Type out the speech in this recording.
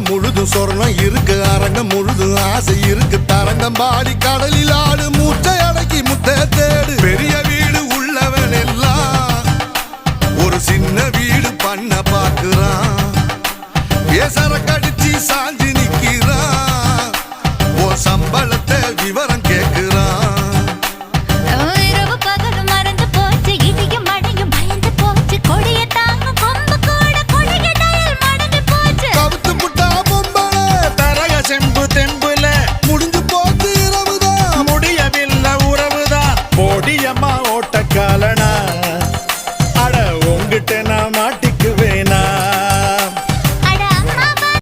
அரங்கம் முழுதும் சொர்ணம் இருக்கு அரங்கம் முழுதும் ஆசை இருக்கு. தரங்கம் பாடி கடலில் ஆடு மூச்சை அடக்கி முத்த தேடு. பெரிய வீடு உள்ளவன் எல்லாம் ஒரு சின்ன வீடு பண்ண பாக்குறான் பேசற கடிச்சு சாஞ்சி காலன